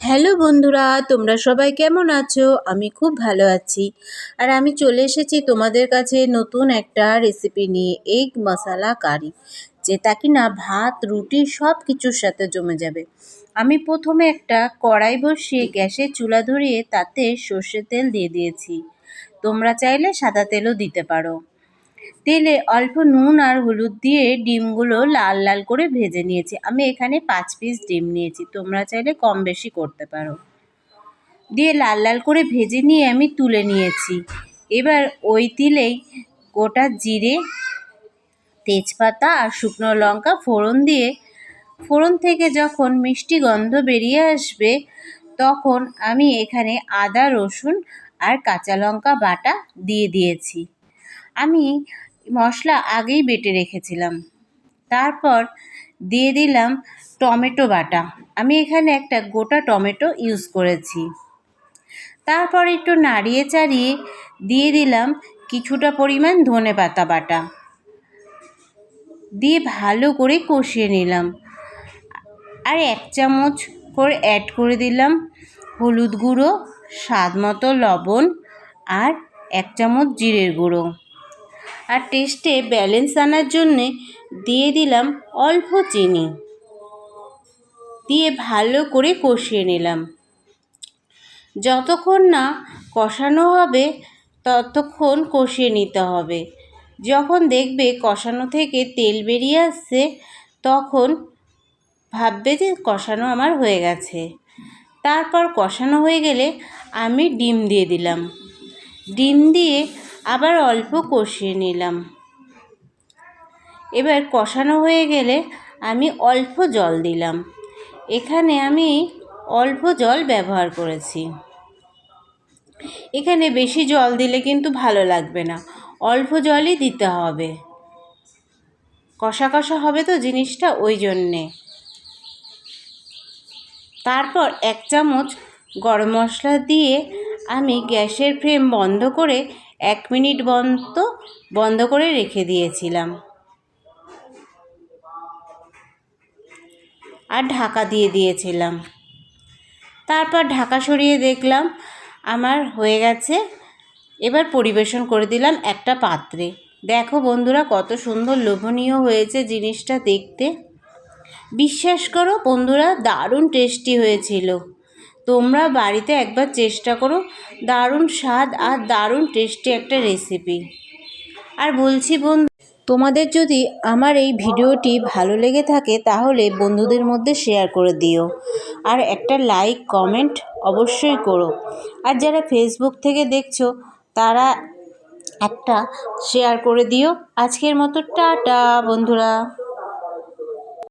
Hello বন্ধুরা, তোমরা সবাই কেমন আছো? আমি খুব ভালো আছি। আর আমি চলে এসেছি তোমাদের কাছে নতুন একটা রেসিপি নিয়ে এগ মশালা কারি যেটা কি না ভাত, রুটি সব কিছুর সাথে জমে যাবে। আমি প্রথমে একটা কড়াই বসিয়ে গ্যাসে চুলা ধরিয়ে তাতে সর্ষের তেল দিয়ে দিয়েছি। তোমরা চাইলে সাদা তেলও দিতে পারো। তেলে অল্প নুন আর হলুদ দিয়ে ডিমগুলো লাল লাল করে ভেজে নিয়েছি। আমি এখানে পাঁচ পিস ডিম নিয়েছি, তোমরা চাইলে কম বেশি করতে পারো। দিয়ে লাল লাল করে ভেজে নিয়ে আমি তুলে নিয়েছি। এবার ওই তিলেই গোটা জিরে, তেজপাতা আর শুকনো লঙ্কা ফোড়ন দিয়ে, ফোড়ন থেকে যখন মিষ্টি গন্ধ বেরিয়ে আসবে, তখন আমি এখানে আদা, রসুন আর কাঁচা লঙ্কা বাটা দিয়ে দিয়েছি। আমি মশলা আগেই বেটে রেখেছিলাম। তারপর দিয়ে দিলাম টমেটো বাটা। আমি এখানে একটা গোটা টমেটো ইউজ করেছি। তারপর একটু নাড়িয়ে চাড়িয়ে দিয়ে দিলাম কিছুটা পরিমাণ ধনে পাতা বাটা। দিয়ে ভালো করে কষিয়ে নিলাম। আর এক চামচ করে অ্যাড করে দিলাম হলুদ গুঁড়ো, স্বাদ মতো লবণ আর এক চামচ জিরের গুঁড়ো। আর টেস্টে ব্যালেন্স আনার জন্যে দিয়ে দিলাম অল্প চিনি। দিয়ে ভালো করে কষিয়ে নিলাম। যতক্ষণ না কষানো হবে, ততক্ষণ কষিয়ে নিতে হবে। যখন দেখবে কষানো থেকে তেল বেরিয়ে আসছে, তখন ভাববে যে কষানো আমার হয়ে গেছে। তারপর কষানো হয়ে গেলে আমি ডিম দিয়ে দিলাম। ডিম দিয়ে আবার অল্প কষিয়ে নিলাম। এবার কষানো হয়ে গেলে আমি অল্প জল দিলাম। এখানে আমি অল্প জল ব্যবহার করেছি। এখানে বেশি জল দিলে কিন্তু ভালো লাগবে না। অল্প জলই দিতে হবে। কষা কষা হবে তো জিনিসটা ওই জন্যে। তারপর এক চামচ গরম মশলা দিয়ে আমি গ্যাসের ফ্লেম বন্ধ করে এক মিনিট বন্ধ বন্ধ করে রেখে দিয়েছিলাম। আর ঢাকা দিয়ে দিয়েছিলাম। তারপর ঢাকা সরিয়ে দেখলাম, আমার হয়ে গেছে। এবার পরিবেশন করে দিলাম একটা পাত্রে। দেখো বন্ধুরা কত সুন্দর লোভনীয় হয়েছে জিনিসটা দেখতে। বিশ্বাস করো বন্ধুরা, দারুণ টেস্টি হয়েছিল। তোমরা বাড়িতে একবার চেষ্টা করো। দারুণ স্বাদ আর দারুণ টেস্টি একটা রেসিপি আর বলছি বন্ধু, তোমাদের যদি আমার এই ভিডিওটি ভালো লেগে থাকে তাহলে বন্ধুদের মধ্যে শেয়ার করে দিও। আর একটা লাইক কমেন্ট অবশ্যই করো। আর যারা ফেসবুক থেকে দেখছ, তারা একটা শেয়ার করে দিও। আজকের মতো টাটা বন্ধুরা।